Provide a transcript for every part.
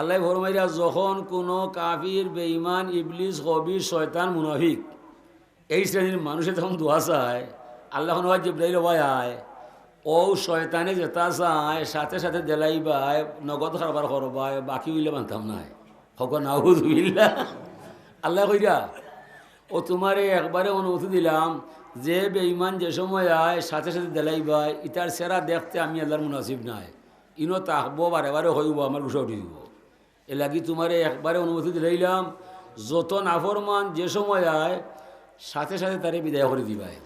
আল্লাহ ফরমাইরা যখন কোনো কাফির, বেঈমান, ইবলিস কবির শয়তান, মুনাফিক এই শ্রেণির মানুষের যখন দোয়া চায়, আল্লাহ হয় জিব্রাইল ভাই আয়, ও শয়তানে যেতা চায়, সাথে সাথে দেলাই বাই নগদ খারবার করবাই বাকি হইলে মানতাম নাই হক নাউজ হইলা আল্লাহ কইরা, ও তোমারে একবারে অনুমতি দিলাম যে বেঈমান যে সময় আয়, সাথে সাথে দেলাই বাই ইটার সেরা দেখতে আমি আল্লাহর মুনাসিব নাই। ইনো তাকবো বারে বারে হইব, আমার গুছা উঠি দিব এ লাগি তোমারে একবারে অনুমতি দিলাইলাম যত নাফরমান যে সময় আয়, সাথে সাথে তারে বিদায় করে দিবায়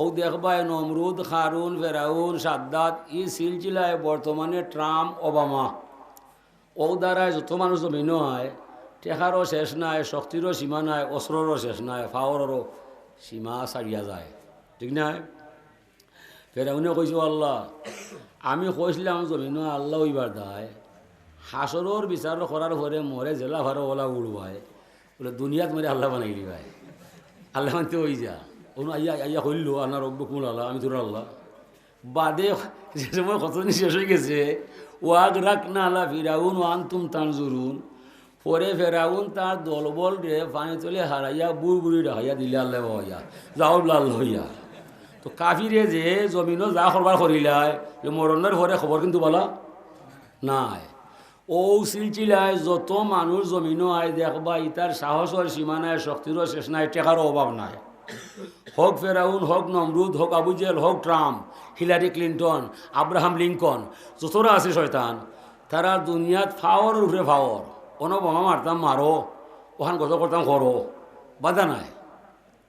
ও দেখবায় নমরুদ, খারুন, ফেরাউন, সাদ্দাত ই সিলচিলায় বর্তমানে ট্রাম্প, ওবামা। ও দ্বারায় যত মানুষ জমিন হয়, টেকারও শেষ নাই, শক্তিরও সীমা নাই, অস্ত্ররও শেষ নাই ফাওয়ারও সীমা ছাড়িয়া যায়। ঠিক নাই ফেরাউনে কইছো, আল্লাহ, আমি কইছিলাম জমিন আল্লাহ ওইবার দায়। হাসরর বিচার করার পরে মরে জেলা ভারো ওলা উড়বায় বলে, দুনিয়াত মরে আল্লাহ বানাই দিবাই আল্লাহ মানতে ওই যা। অনু আইয়া আইয়া কইল, আল্লাহ রব্ব কুমুল আল্লাহ, আমি তোর আল্লাহ। বাদে যে সময় কতদিন শেষ হয়ে গেছে, ওয়াগ রাখ না আল্লাহ ফিরাউন ও আন্তুম তানজুরুন। পরে ফেরাউন তার দলবল রে পানি তোলে হারাইয়া বুড় বুড়ি ডাকাইয়া দিলে আল্লাহ হইয়া যাও লাল হইয়া। তো কাফিরে যে জমিনও যা করবার করিলায় মরণের পরে খবর কিন্তু বলা নাই। ও সিলচিলায় যত মানুষ জমিনও আয় দেখবা ইতার সাহসের সীমা নাই শক্তিরও শেষ নাই টেকারও অভাব নাই। হোক ফেরাউন হোক নমরুদ হোক আবুজেল হোক Trump Hillary Clinton Abraham Lincoln যতরা আছে শয়তান তারা দুনিয়াত ফাওয়ার উপরে ফাওয়ার কোনো বোমা মারতাম মারো ওখান কত করতাম করো বাধা নাই।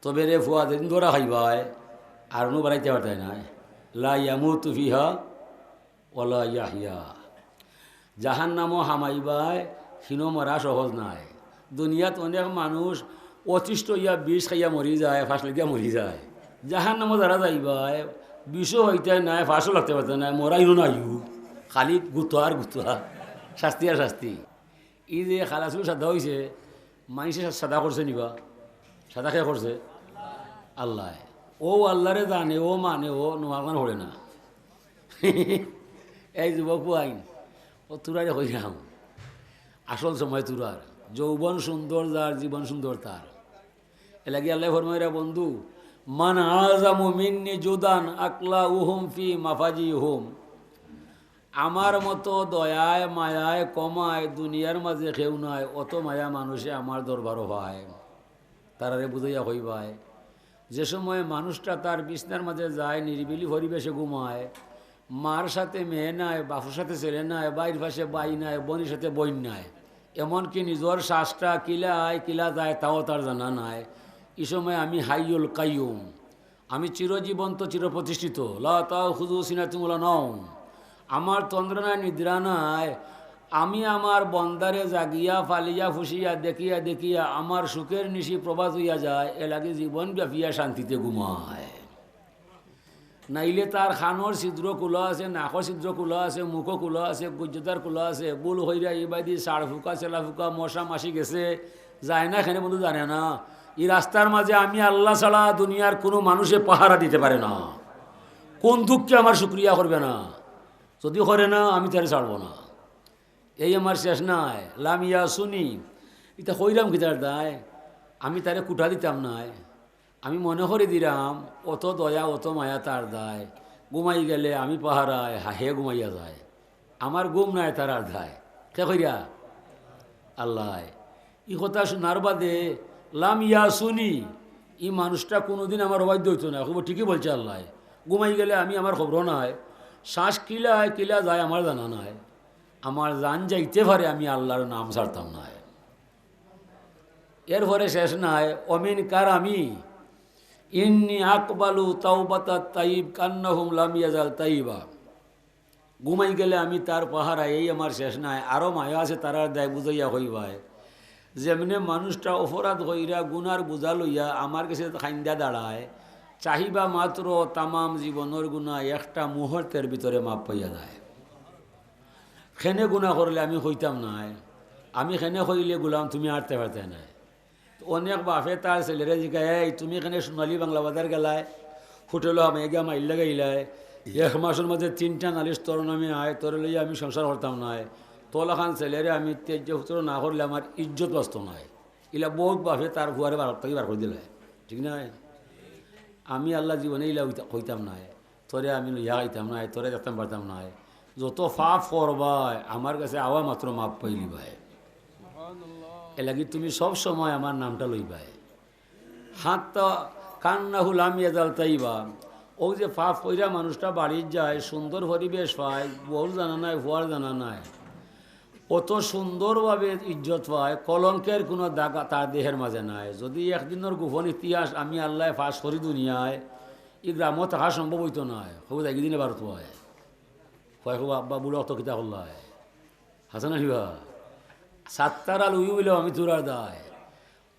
তবে রে ফুয়া দিন ধরা খাইবাই আর নো বাড়াইতে পারতাই নাই। লা ইয়ামুতু ফিহা ওলা ইয়াহিয়া। জাহান নামও হামাইবায় হিনো মরা সহজ নাই। দুনিয়াত অনেক মানুষ অতিষ্ঠ ইয়া বিষ খাইয়া মরি যায় ফাঁস লাগিয়া মরি যায়। জাহান নামও যারা যাইবাই বিষও হইতে নাই ফাঁসও লাগতে পারতে নাই মরাইও নাইও। খালি গুতুয়া আর গুতুয়া শাস্তি আর শাস্তি। ই যে খালাসু সাদা হয়েছে মানুষে সাদা করছে নিবা সাদা খেয়ে করছে আল্লাহ। ও আল্লাহরে জানে, ও মানে ও নোয়ার হরে না। এই যুবক আইন। ও তুরারে হই যাও আসল সময় তুরার। যৌবন সুন্দর যার জীবন সুন্দর তার এলাকি আল্লাহ ফরমাইরা বন্ধু, মান আজামু মিন্নি জুদান আকলা উহুম ফি মাফাজি হুম আমার মতো দয়ায় মায়ায় কমায় দুনিয়ার মাঝে কেউ নয় অত মায়া মানুষে আমার দরবারও হয়। তারারে বুঝাইয়া হইবায় যে সময় মানুষটা তার বিছনার মাঝে যায় নিরিবিলি পরিবেশে ঘুমায় মার সাথে মেয়ে নাই, বাপুর সাথে ছেলে নাই, বাইর পাশে বাই নাই, বোনের সাথে বইন নাই। এমনকি নিজের শ্বাসটা কিলা আয় কিলা যায়, তাও তার জানা নাই। এই সময় আমি হাইয়ুল কাইয়ুম। আমি চিরজীবন্ত, চিরপ্রতিষ্ঠিত। লা তাও খুদু সিনা তুমলা নও আমার তন্দ্র নাই নিদ্রা নাই। আমি আমার বন্দারে জাগিয়া, ফালিয়া, ফুসিয়া, দেখিয়া দেখিয়া আমার সুখের নিশি প্রভাত হইয়া যায়, এ লাগে জীবন ব্যাপিয়া শান্তিতে ঘুমায়। নাইলে তার খানোর ছিদ্র কুলো আছে নাকর ছিদ্র কুলো আছে মুখ কুলো আছে গুজ্জতার কুলো আছে, বুল হইরা ইবাদি সাড় ফুকা, চেলা ফুকা মশা মাসি গেছে। যায় না এখানে বন্ধু, জানে না। এই রাস্তার মাঝে আমি আল্লাহ ছাড়া দুনিয়ার কোনো মানুষে পাহারা দিতে পারে না। কোন দুঃখকে আমার শুক্রিয়া করবে না। যদি করে না, আমি তারে ছাড়বো না। এই আমার শেষ নাই। লামিয়া শুনি এটা কইরাম কি তার দায় আমি তারে কুটা দিতাম নাই। আমি মনে করে দিলাম, অত দয়া, অত মায়া তার দায়। ঘুমাই গেলে আমি পাহারায়, হে ঘুমাইয়া যায়। আমার ঘুম নাই তার আর দায় কে কইরা? আল্লাহ। ই কথা শোনার বাদে, লাম ইয়া শুনি ই মানুষটা কোনোদিন আমার অবাধ্য হইতো না। খুব ঠিকই বলছে আল্লাহ। ঘুমাই গেলে আমি আমার খবর নাই। শ্বাস কিলায় কিলা যায়, আমার জানা নাই। আমার জান যাইতে পারে, আমি আল্লাহর নাম ছাড়তাম না এরপরে শেষ নাই, অমিন কার আমি? ইন্নি আকবালু তাওবাতা তাইব কান্নাহুম লামিয়াজাল তাইবা। ঘুমাই গেলে আমি তার পাহারা, এই আমার শেষ নাই আরও মায়া আছে তারা দেয় বুঝাইয়া হইবায় যেমনি মানুষটা অপরাধ হইরা গুনার বোঝা লইয়া আমার কাছে খাইন্দা দাঁড়ায়, চাহিবা মাত্র তামাম জীবনের গুণা একটা মুহূর্তের ভিতরে মাপ পাইয়া যায়। খেনে গুণা করলে আমি হইতাম নাই। আমি খেনে হইলে গুলাম তুমি আটতে পারতে নাই। অনেক বাপে তার ছেলেরে জিগায় তুমি এখানে সোনালী বাংলা বাজার গেলায়, হোটেল আমি গিয়া মাইল লাগাইলায় এক মাসের মধ্যে তিনটা নালিশ তোর নামে আয়, তোর লইয়া আমি সংসার করতাম নাই তোলাখান ছেলেরে আমি তেজ্য পুত্র না করলে আমার ইজ্জত বাস্ত নয় ইলা বহুত বাপে তার হুয়ারে বার থেকে বার করে দিলে। ঠিক না? আমি আল্লাহ জীবনে ইলা হইতা- হইতাম না তোরে আমি ইয়া হইতাম না তোরে দেখতাম পারতাম না যত ফাপ করবাই আমার কাছে আওয়া মাত্র মাপ পাইলি ভাই। এলাকি তুমি সব সময় আমার নামটা লইবাই হাতটা কান্না হুলাম এজাল তাইবা। ও যে ফাপ কইরা মানুষটা বাড়ির যায়, সুন্দর পরিবেশ পায় বউর জানা নাই হুয়ার জানা নাই। অত সুন্দরভাবে ইজ্জত পায়, কলঙ্কের কোনো দাগা তার দেহের মাঝে নাই। যদি একদিনের গোপন ইতিহাস আমি আল্লাহ ফাঁস করি দুনিয়ায়, ই গ্রামত থাকা সম্ভব হইতো নয় সবুজ একদিনে বারত হয়। কয় খুব আব্বা বুড়ো অত কিতা করলাই হাসান আহিবা? সাতটার আল উই বলে আমি তোরার দায়।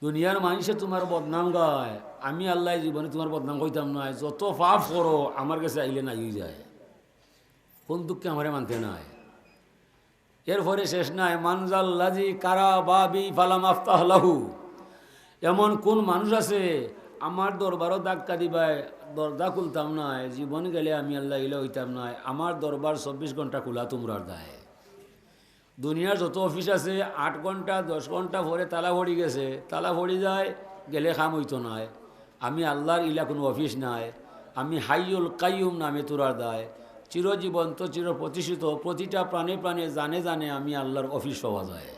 দুনিয়ার মানুষে তোমার বদনাম গায়। আমি আল্লাহ জীবনে তোমার বদনাম কইতাম নয় যত পাপ করো, আমার কাছে আইলে নাই যায়। কোন দুঃখে আমারে মানতে নাই। এরপরে শেষ নাই মানজাল্লাজি কারা বাবি ফালাম আফতাহ লাহু? এমন কোন মানুষ আছে? আমার দরবারও ধাক্কা দিবাই দরজা খুলতাম নাই। জীবন গেলে আমি আল্লাহ ইলে হইতাম নাই। আমার দরবার চব্বিশ ঘণ্টা খোলা তোমরার দায়। দুনিয়ার যত অফিস আছে, আট ঘণ্টা, দশ ঘণ্টা পরে তালা ভরি গেছে। তালা ভরি যায়, গেলে খাম হইতো নাই আমি আল্লাহর ইলা কোনো অফিস নাই। আমি হাইউল কাইয়ুম নামে তোরার দায়। চিরজীবন্ত চির প্রতিষ্ঠিত প্রতিটা প্রাণে প্রাণে, জানে জানে আমি আল্লাহর অফিস পাওয়া যায়।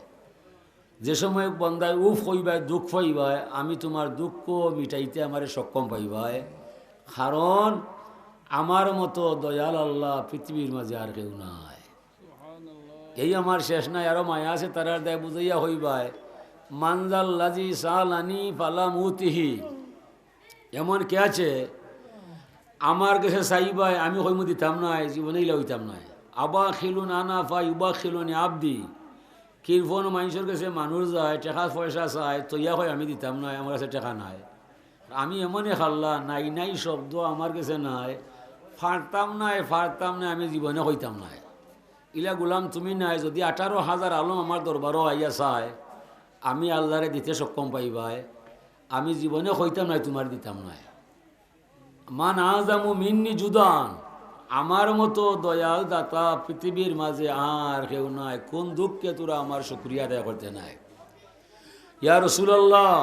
যে সময় বন্দায় উফ হইবায়, দুঃখ হইবায়, আমি তোমার দুঃখ মিটাইতে আমারে সক্ষম পাইবায় কারণ আমার মতো দয়াল আল্লাহ পৃথিবীর মাঝে আর কেউ নাই। এই আমার শেষ নাই, আরও মায়া আছে তারার দেয় বুঝাইয়া হইবায় মানজাল লাজি সালানি পালা মুতিহি এমন কে আছে? আমার কাছে চাইবাই, আমি হইমু দিতাম নাই জীবনে ইলা হইতাম নাই। আবা খিলুন আনা ফা ইবা খিলুনি আবদি। কিরফোন মানুষের কাছে মানুষ যায়, টাকা পয়সা চায় তৈয়া হয় আমি দিতাম নাই, আমার কাছে টেকা নাই। আমি এমনই খাল্লা, নাই নাই শব্দ আমার কাছে নাই। ফাড়তাম নাই ফাড়তাম নাই, আমি জীবনে হইতাম নাই। ইলা গুলাম, তুমি নাই, যদি আঠারো হাজার আলম আমার দরবারও আইয়া চায়, আমি আল্লাহরে দিতে সক্ষম পাইবাই। আমি জীবনে হইতাম নাই, তোমার দিতাম নাই। মান আজামু মিন্নি জুদান, আমার মতো দয়াল দাতা পৃথিবীর মাঝে আর কেউ নাই। কোন দুঃখকে তোরা আমার শুক্রিয়া আদায় করতে নাই? ইয়া রসুলাল্লাহ,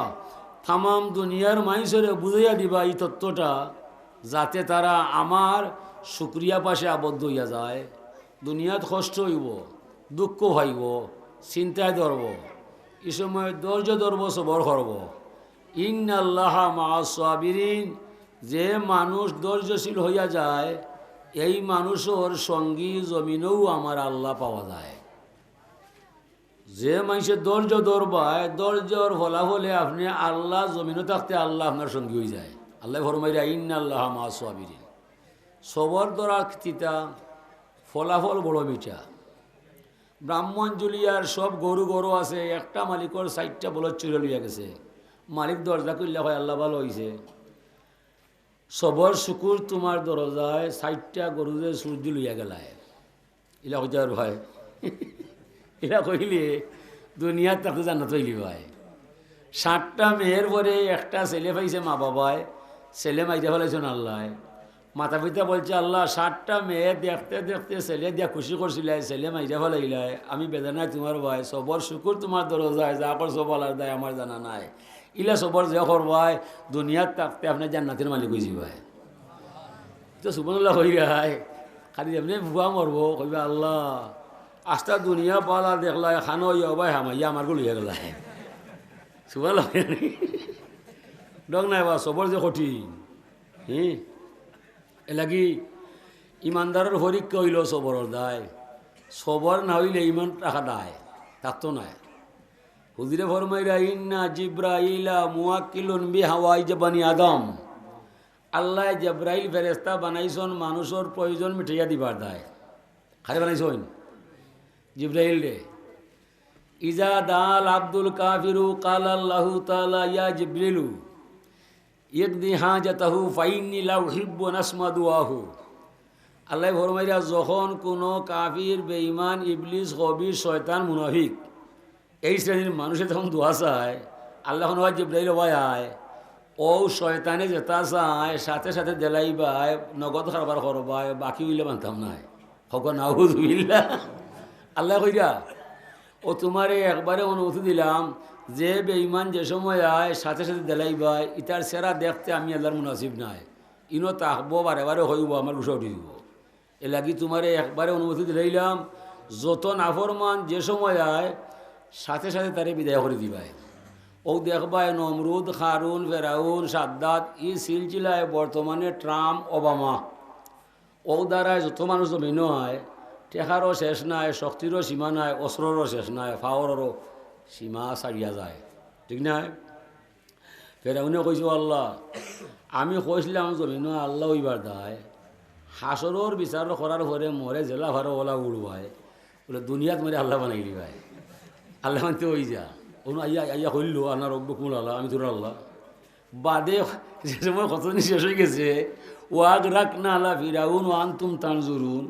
তামাম দুনিয়ার মানুষের বুঝাইয়া দিবা এই তত্ত্বটা, যাতে তারা আমার শুক্রিয়া পাশে আবদ্ধ হইয়া যায়। দুনিয়াত কষ্ট হইব, দুঃখ হইব চিন্তায় ধরব। এই সময় ধৈর্য ধরব, সবর করব। ইন আল্লাহ মাসাবিরিন যে মানুষ ধৈর্যশীল হইয়া যায়, এই মানুষের সঙ্গী জমিনেও আমার আল্লাহ পাওয়া যায়। যে মানুষের ধৈর্য ধরবায়, ধৈর্যর ফলাফলে আপনি আল্লাহ জমিনে থাকতে আল্লাহ আপনার সঙ্গী হয়ে যায়। আল্লাহ ফরমাইরা ইন আল্লাহ মাসাবিরিন সবর দ্বারা তিতা ফলাফল বড় মিঠা। ব্রাহ্মণ জুলিয়ার সব গরু গরু আছে, একটা মালিকর সাইডটা বলত চুরে লইয়া গেছে। মালিক দরজা করলে হয় আল্লাহ ভালো হয়েছে সবর শুকুর তোমার দরজায় সাইডটা গরু যে সূর্য লইয়া গেলায়। ইলা হইতে আর ভাই? এরা কইলে দুনিয়ার তাকে জানা হইলি ভাই। ষাটটা মেয়ের পরে একটা ছেলে পাইছে মা বাবায়, ছেলে মাইতে ফেলাইছেন আল্লাহ মাতা পিতা বলছে, আল্লাহ ষাটটা মেয়ে দেখতে দেখতে ছেলে দিয়া খুশি করছিল ছেলে মাইতে ফেলাইলাই। আমি বেদনায় তোমার ভাই, সবর শুকুর তোমার দরজায় যা কর সব আলার দায় আমার জানা নাই। ইলা সবর যে করবাই দুনিয়ার থাকতে আপনি জান্নাতের মালিক হয়েছি ভাই। তো সুবনুল্লাহ হই গায় খালি এমনি ভুয়া মরবো, কইবা, আল্লাহ, আস্তা দুনিয়া পালা দেখলাই, খানো, ইয়া ভাই হামাইয়া আমারগুলো গেল সুবনুল্লাহ ডং নাই বা, সবর যে কঠিন। হি এলাকি ইমানদারের হরিক হইল সবরের দায়। সবর না হইলে ইমান টাকা দায় তার তো নাই। হুদিরে ফরমাইরা, ইন্না জিব্রাইলা মুয়াক্কিলুন বি হাওয়াই বানি আদম, আল্লাহ জব্রাইল ফেরেস্তা বানাইছন মানুষের প্রয়োজন মিঠাইয়া দিবার দায়। খালি বানাইছন? জিব্রাইল রে। ইজা দাল আব্দুল কাফিরু কাল আল্লাহু তালা ইয়া জিব্রিলু ইকদি হাজাতাহু ফাইন্নি লা উহিব্বু নাসমা দুআহু আল্লাহ ফরমাইরা যখন কোনো কাফির, বেঈমান, ইবলিস, কবির, শয়তান, মুনাফিক এই শ্রেণির মানুষের যখন দোয়া চায়, আল্লাহ হয় জিব্রাইল আয়, ও শয়তানে যেতা চায়, সাথে সাথে দেলাইবাই নগদ কারবার করবাই বাকি হইলে মানতাম নাই। হক হইলা আল্লাহ কইরা, ও তোমারে একবারে অনুমতি দিলাম যে বেঈমান যে সময় আয়, সাথে সাথে দেলাইবাই ইটার সেরা দেখতে আমি আল্লাহর মুনাসিব নাই। ইনো তাকবো বারে বারে হইব, আমার উঠে উঠে দিব। এ লাগি তোমারে একবারে অনুমতি দিলাইলাম, যত নাফরমান যে সময় আয়, সাথে সাথে তারে বিদায় করে দিবাই। ও দেখবায় নমরুদ, খারুন, ফেরাউন, সাদ্দাত, ই সিলচিলায় বর্তমানে ট্রাম্প, ওবামা। ও দ্বারায় যত মানুষ জমিন হয়, টেকারও শেষ নাই, শক্তিরও সীমা নাই, অস্ত্ররও শেষ নাই ফাওয়ারও সীমা ছাড়িয়া যায়। ঠিক নাই? ফেরাউনে কইছো আল্লাহ, আমি কইছিলাম জমিন আল্লাহ ওইবার দায়। হাসরর বিচার করার পরে মরে জেলা ভারো ওলা উড়বায় বলে, দুনিয়াত মরে আল্লাহ বানাই দিবাই আল্লাহ মানতে ওই যা। অনু আইয়া আইয়া কইল আনার রব্ব কুমুল আল্লাহ, আমি তোর আল্লাহ। বাদে যে সময় কতদিন শেষ হয়ে গেছে। ওয়াগ রাখ না আল্লাহ ফিরাউন ও আন্তুম তানজুরুন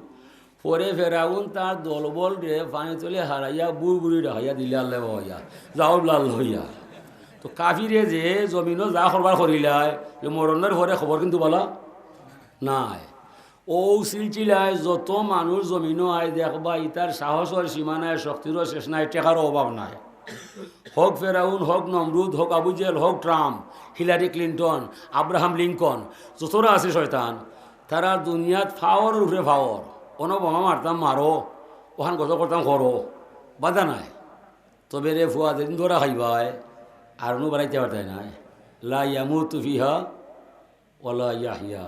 পরে ফেরাউন তার দলবল রে পানি তোলে হারাইয়া বুড় বুড়ি ডাকাইয়া দিলে আল্লাহ হইয়া, যাও লাল হইয়া। তো কাফিরে যে জমিনও যা করবার করিলাই যে মরণের পরে খবর কিন্তু বলা নাই। ও সিলচিলায় যত মানুষ জমিনও আয় দেখবা ইতার সাহসর সীমা নাই, শক্তিরও শেষ নাই, টেকারও অভাব নাই। হোক ফেরাউন, হোক নমরুদ, হোক আবুজেল হোক Trump, Hillary Clinton, Abraham Lincoln যতরা আছে শয়তান, তারা দুনিয়াত ফাওয়ার উপরে ফাওয়ার। কোনো বোমা মারতাম মারো ওখান কত করতাম করো বাধা নাই। তবে রে ফুয়া দিন ধরা খাইবাই আর নো বাড়াইতে পারতাই নাই। লা ইয়ামু তুফিহা ওলা ইয়াহিয়া।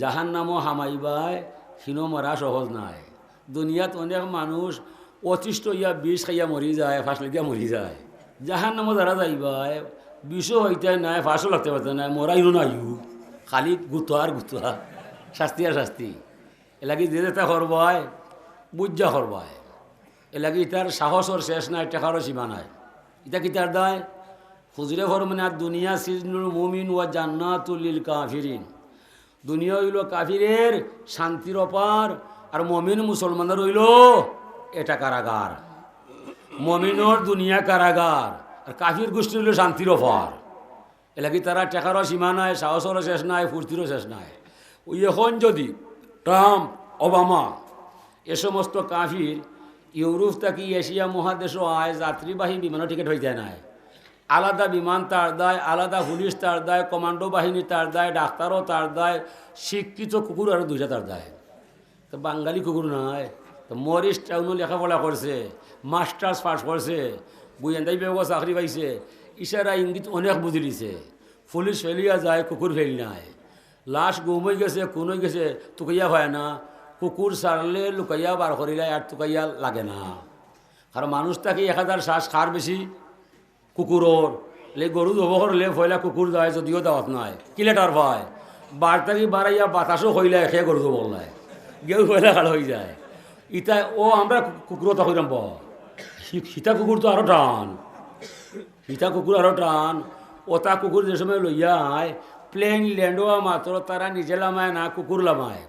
জাহান নামও হামাইবাই হিনো মরা সহজ নাই। দুনিয়াত অনেক মানুষ অতিষ্ঠ ইয়া বিষ খাইয়া মরি যায় ফাঁস লাগিয়া মরি যায়। জাহান নামও যারা যাইবাই বিষও হইতে নাই ফাঁসও লাগতে পারতে নাই মরাইও নাইও। খালি গুতোয়ার গুতোয়া শাস্তি আর শাস্তি। এলাকি যে যেটা করবাই বুজ্জা করবাই এলাকি তার সাহসর শেষ নাই, টেকারও সীমা নাই। ইটা কি তার দায়? হুজরে আর দুনিয়া সিজনুল মুমিন ওয়া জান্নাতুল কাফিরিন। দুনিয়া হইল কাফিরের শান্তির অপার, আর মমিন মুসলমানের হইল এটা কারাগার। মমিনর দুনিয়া কারাগার, আর কাফির গোষ্ঠী হইল শান্তির অপার। এলাকি তারা টেকারও সীমা নাই, সাহসরও শেষ নাই, ফুর্তিরও শেষ নাই। এখন যদি ট্রাম্প, ওবামা, এ সমস্ত কাফির ইউরোপ থাকি এশিয়া মহাদেশও আয়, যাত্রীবাহী বিমানও টিকিট হইতে নাই। আলাদা বিমান তার দায়, আলাদা পুলিশ তার দায়, কমান্ডো বাহিনী তার দায়, ডাক্তারও তার দায়, শিক্ষিত কুকুর আরও দুইটা তার দায়। তো বাঙালি কুকুর নয় তো মরিস টাউনও লেখাপড়া করছে, মাস্টার্স পাস করছে, বুয়েন্দাই বিভাগও চাকরি পাইছে। ইশারা, ইঙ্গিত অনেক বুঝি দিছে পুলিশ ফেলিয়া যায়, কুকুর ফেল নাই। লাশ গুম হয়ে গেছে কোন গেছে, তুকাইয়া হয় না। কুকুর সারলে লুকাইয়া বার করিলে আর তুকাইয়া লাগে না। কারণ মানুষ তাকে এক হাজার শ্বাস খার বেশি কুকুরর লে গরু ধব করলে ফয়লা কুকুর যায়, যদিও দাওয়াত নাই। কিলেটার ভয়। বারতাকি বাড়াইয়া বাতাসও হইলে, একে গরু ধব নাই গেউ ফয়লা খাল হয়ে যায়। ইতা ও আমরা কুকুর তা হইলাম ব সীতা কুকুর তো আরও টান। সীতা কুকুর আরও টান। ওটা কুকুর যে সময় লইয়া আয় প্লেন ল্যান্ড হওয়া মাত্র তারা নিজে লামায় না কুকুর লামায়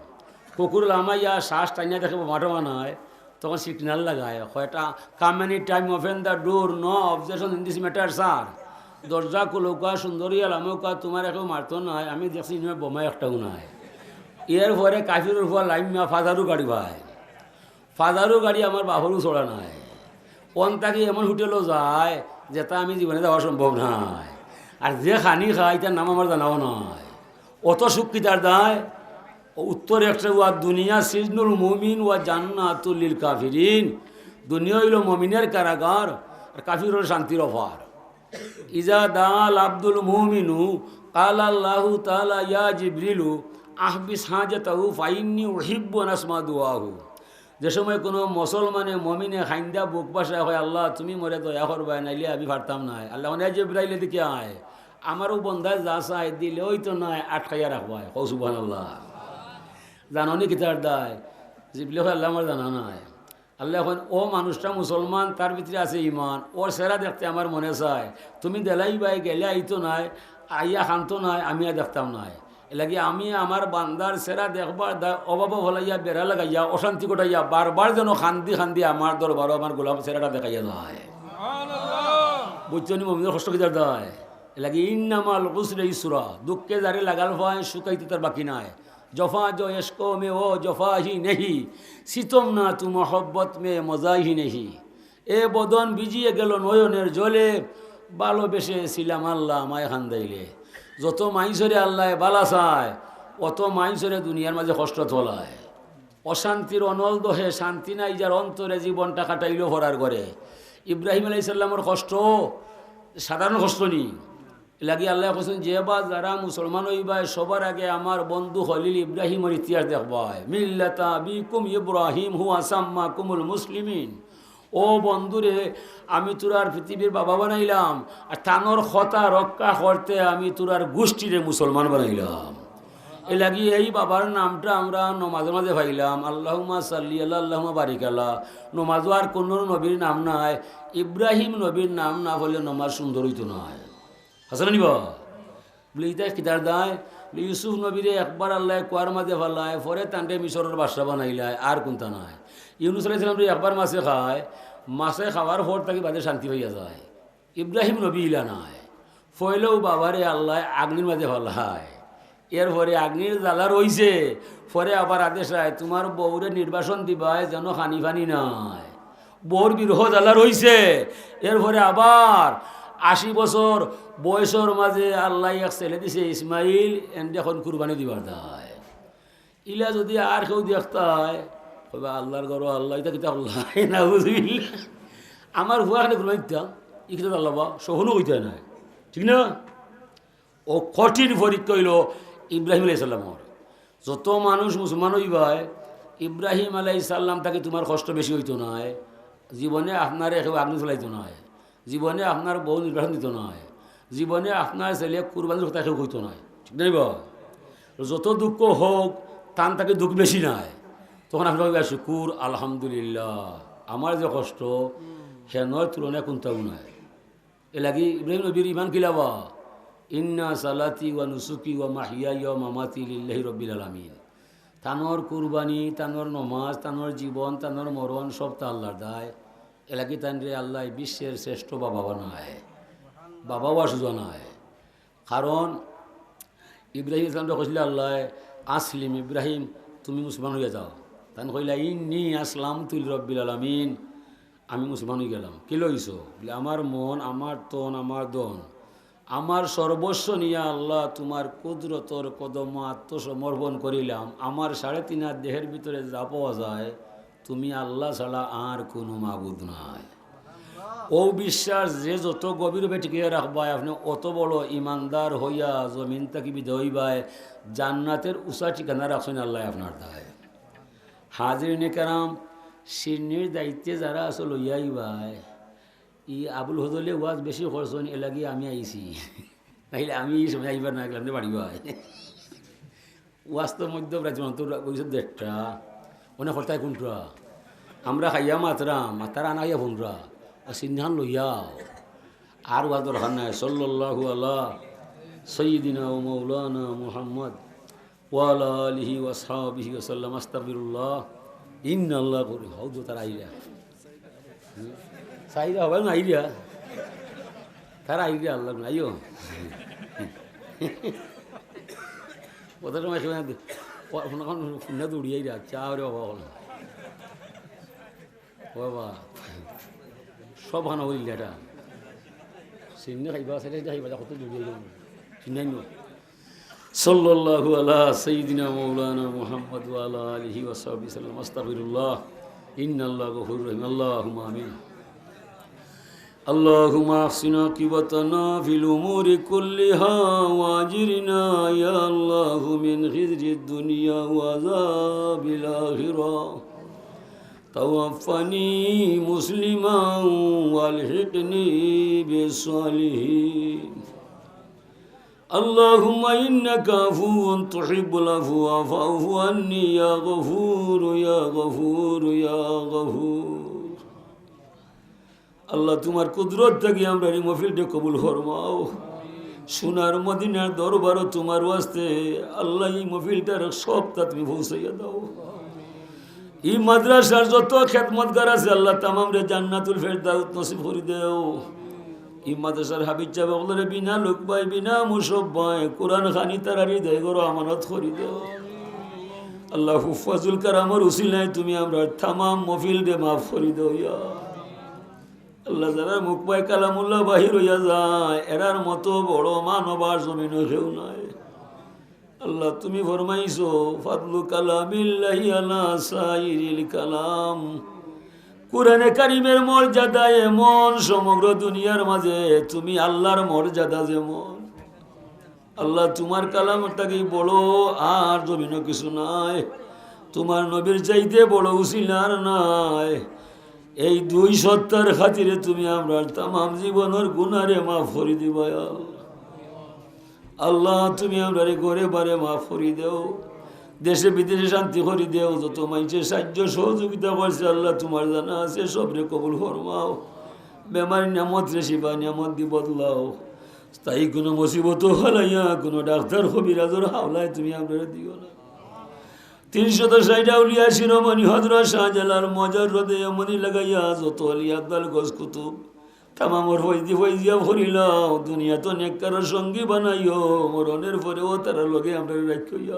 কুকুর লামাইয়া শ্বাস টাইনা দেখে মাঠো বানায় তখন সিগন্যাল লাগায় হয়টা come many time open the door no objection in this matter sir দরজা কুলৌকা সুন্দরী আলামৌকা তোমার একও মারতো নয় আমি দেখছি ইনিমে বোমা একটাও নাই এর পরে কাফির উপর লাইন না ফাদারও গাড়ি ভাই ফাদারও গাড়ি আমার বাবরও চড়া নাই কোন তাকে এমন হোটেলও যায় যেটা আমি জীবনে যাওয়া সম্ভব নাই আর যে খানি খায়, তার নাম আমার জানাও নয় অত সুখী তার দায়? উত্তর একটা ওয়া, দুনিয়া সিজনুল মমিন ওয়া জান্নাতুল কাফিরিন। দুনিয়া হইল মমিনের কারাগার, আর কাফির হল শান্তির অফার। ইজা দাল আব্দুল মুমিনু, কাল আল্লাহু তালা ইয়া জিব্রিলু, আহবিস হাজাতাহু, ফাইন্নি ওহিব্বু নাসমা দুয়াহু যে সময় কোনো মুসলমানে, মমিনে খাইন্দা বুক বাসা হয়, আল্লাহ, তুমি মরে দয়া করবাই নাইলে আমি পারতাম নাই আল্লাহ মানে জিব্রাইলে দিকে আয় আমারও বন্ধায় যা চাই দিলে ওই তো নয় আটকাইয়া রাখবায় কৌসুবান আল্লাহ জাননি কিতার দায়? জিবলি হয় আল্লাহ আমার জানা নাই। আল্লাহ এখন, ও মানুষটা মুসলমান, তার ভিতরে আছে ইমান। ওর সেরা দেখতে আমার মনে চায়। তুমি দেলাই বাই গেলে আইতো নাই, আইয়া খানতো নাই আমি আর দেখতাম নাই। এলাকি আমি আমার বান্দার সেরা দেখবার অভাব হলাইয়া বেড়া লাগাইয়া অশান্তি ঘটাইয়া বারবার যেন খান্দি খান্দি আমার দরবারও আমার গোলাম সেরাটা দেখাইয়া দেয় বুঝছনি মমিনের কষ্ট কিতার দেয় এলাকি ইন্নামাল উসরে ইসুরা দুঃখে যারে লাগাল হয় শুকাইতে তার বাকি নাই। জফা জয়েস্ক মে ও জফা হি নেহি শীতম না তু মহব্বত মে মজাহি নেহি। এ বদন বিজিয়ে গেল নয়নের জলে ভালোবেসেছিলাম আল্লাহ মায় খান দাইলে যত মাইসরে আল্লাহ বালা চায়, অত মাইসরে দুনিয়ার মাঝে কষ্ট তোলায়। অশান্তির অনল দহে শান্তি নাই যার অন্তরে জীবনটা কাটাইল ভরার করে ইব্রাহিম আলাইসাল্লামর কষ্ট, সাধারণ কষ্ট নেই লাগি আল্লাহ কৈছেন যে বা যারা মুসলমান হইবাই সবার আগে আমার বন্ধু হলিল ইব্রাহিমের ইতিহাস দেখবাই মিল্লাতা বিকুম ইব্রাহিম হু আসাম্মা কুমুল মুসলিমিন। ও বন্ধুরে, আমি তোরার পৃথিবীর বাবা বানাইলাম। আর তানোর খতা রক্ষা করতে আমি তোরার গোষ্ঠীরে মুসলমান বানাইলাম। এ লাগি এই বাবার নামটা আমরা নমাজের মাঝে পাইলাম। আল্লাহুমা সাল্লি আল্লাহ আল্লাহুমা বারিক আল্লাহ নমাজও আর কোনো নবীর নাম নাই। ইব্রাহিম নবীর নাম না হলে নমাজ সুন্দর হইতো নয় হাসান নিব বলে, ইতা কিতার দায়? ইউসুফ নবীরে একবার আল্লাহ কুয়ার মাঝে ফালায়, পরে তান্ডে মিশরের বাসা বানাইলায়, আর কোনটা নাই। ইউনুস আলাইসালাম একবার মাছে খায়। মাছে খাওয়ার পর তাকে বাদে শান্তি হইয়া যায়। ইব্রাহিম নবী ইলা নাই। ফয়লেও বাবারে আল্লাহ আগ্নির মাঝে ফালায়। এরপরে আগ্নির জ্বালা রইছে। পরে আবার আদেশ হয় তোমার বউরে নির্বাসন দিবায় যেন হানি ফানি নাই। বউর বিরহ জ্বালা রইছে। এরপরে আবার আশি বছর বয়সের মাঝে আল্লাহ এক ছেলে দিছে, ইসমাইল এন এখন কুরবানি দিবার দায় ইলা যদি আর কেউ দেখতায় কইবা আল্লাহর গরো আল্লাহ এটা কিতা আল্লাহ। না বুঝবি আমার হুয়া খানে দিতাম ই কিতা আল্লাহ বা সহনও হইতে নাই ঠিক না? ও কঠিন পরীক্ষা হইল ইব্রাহিম আলাইসাল্লামর যত মানুষ মুসলমান হইবায় ইব্রাহিম আলাই সাল্লাম তাকে তোমার কষ্ট বেশি হইতো নয় জীবনে আপনার কেউ আগ্নি ফেলাইতো নয় জীবনে আপনার বউ নির্বাচন দিত নয় জীবনে আপনার ছেলে কুরবানির কথা কেউ হইতো নয় ঠিক নাই বা যত দুঃখ হোক, তান তাকে দুঃখ বেশি নাই। তখন আপনার কইবা শুকুর আলহামদুলিল্লাহ। আমার যে কষ্ট, সে নয় তুলনায় কোনটাও নাই এ লাগি ইব্রাহিম নবীর ইমান কিলাবা ইন্না সালাতি ওয়া নুসুকি ওয়া মাহিয়া ইয়া মামাতি লিল্লাহি রব্বিল আলামিন। তানোর কুরবানি, তানোর নমাজ, তানোর জীবন, তানোর মরণ সব তা আল্লাহর দায়। এলাকি তানরে আল্লাহ বিশ্বের শ্রেষ্ঠ বাবা বানায়। বাবাও আসুজা নয় কারণ ইব্রাহিম ইসলামটা কৈছিল আল্লাহ, আসলিম ইব্রাহিম, তুমি মুসলমান হইয়া যাও। তান কইলা, ইন্নি আসলাম তুল রব্বিল আলামিন। আমি মুসলমান হয়ে গেলাম। কি বলে, আমার মন, আমার তন, আমার দন, আমার সর্বস্ব নিয়ে আল্লাহ তোমার কুদরতর কদম আত্মসমর্পণ করিলাম। আমার সাড়ে তিন হাত দেহের ভিতরে যা পাওয়া যায়, তুমি আল্লাহ ছাড়া আর কোনো মাবুদ নাই। ও বিশ্বাস, যে যত গভীরভাবে টিকিয়ে রাখবায়, আপনি অত বড় ইমানদার হইয়া জমিন তাকি বিধ হইবায়, জান্নাতের উষা ঠিকানা রাখছেন আল্লাহ আপনার দায়। হাজির কেরাম সিন্নির দায়িত্বে যারা আছে লইয়াই ভাই ই আবুল হদলে ওয়াজ বেশি খরচন এ লাগি আমি আইছি। তাইলে আমি এই সময় আইবার না গেলাম বাড়ি ভাই ওয়াজ তো মধ্য কইছে দেড়টা। অনেক হরতায় কোনটা আমরা খাইয়া মাতরাম মাতার আনাইয়া ফোনরা সিন্ধান লইয়াও আর ওয়াজ দরকার নাই। সল্লাল্লাহু আল্লাহ মৌলানা মুহাম্মদ। ওয়ালা আলিহি ওয়াসাবিহি ওসাল্লাম আস্তাফিরুল্লাহ ইন আল্লাহ করে। হও তো তারা আইরা চাহিদা হবে না তারা আইরিয়া আল্লাহ আইও। কথাটা মাসে ফোনটা দৌড়িয়াই রা চা রে বাবা হল বাবা, সব খানা হইল এটা। চিনি খাইবা সেটা খাইবা কত দৌড়িয়াই চিনাই নো সাল্লাল্লাহু صلى الله على سيدنا مولانا محمد وعلى آله وصحبه وسلم. أستغفر الله إن الله غفور رحيم. اللهم آمين. اللهم أحسن عاقبتنا في الأمور كلها. وأجرنا يا الله من خزي الدنيا وعذاب الآخرة. توفني مسلما والحقني بالصالحين. اللهم إنك عفو تحب العفو فاعف عني يا غفور يا غفور يا غفور আল্লাহ তোমার কুদরত থেকে আমরা এই মফিলটা কবুল ফরমাও সোনার মদিনার দরবারও তোমার ওয়াস্তে আল্লাহ এই মফিলটার সবটা তুমি পৌঁছাইয়া দাও এই মাদ্রাসার যত খেদমতগার আছে আল্লাহ তামাম রে জান্নাতুল ফেরদাউত নসিব করে দেও এই মাদ্রাসার হাবিজ চাবে বলে বিনা লোক ভাই বিনা মুসব ভাই কোরআন খানি তার হৃদয় করো আমানত করি দেও আল্লাহ হুফাজুল কারামর নাই তুমি আমরা তামাম মফিল দে মাফ করি দেও ইয়া। আল্লাহ যারা মুখ পায় কালামুল্লাহ বাহির হইয়া যায়, এরার মতো বড় মানবার জমিন কেউ নাই। আল্লাহ তুমি ফরমাইছো, ফাদলু কালামিল্লাহি আলা সাইরিল কালাম। কোরআনে কারিমের মর্যাদা এমন সমগ্র দুনিয়ার মাঝে তুমি আল্লাহর মর্যাদা যেমন। আল্লাহ তোমার কালামটাকে বড় আর জমিন কিছু নাই। তোমার নবীর চাইতে বড় উসিলার নাই। এই দুই সত্তার খাতিরে তুমি আমরা তামাম জীবনের গুনারে মাফ করি দিবা আল্লাহ। তুমি আমরা ঘরে বারে মাফ করি দেও। দেশে বিদেশে শান্তি করি দেও, যত মানুষের সাহায্য সহযোগিতা করছে, আল্লাহ তোমার জানা আছে, সবরে কবুল ফরমাও। বেমার নিয়ামত রে শিবা নিয়ামত দি বদলাও। তাই কোনো মুসিবত হলাইয়া, কোনো ডাক্তার কবিরাজর হাওলায় তুমি আমরা দিও না। তিনশত ষাট আউলিয়া শিরোমণি হজরত শাহজালাল মজার হৃদয় মনি লাগাইয়া, যত আলিয়া দাল গছ কুতুব, তামামর ফৈদি ফৈজিয়া ভরিলাও। দুনিয়া তো নেককার সঙ্গী বানাইও, মরণের পরেও তারা লগে আমরা রাখিয়া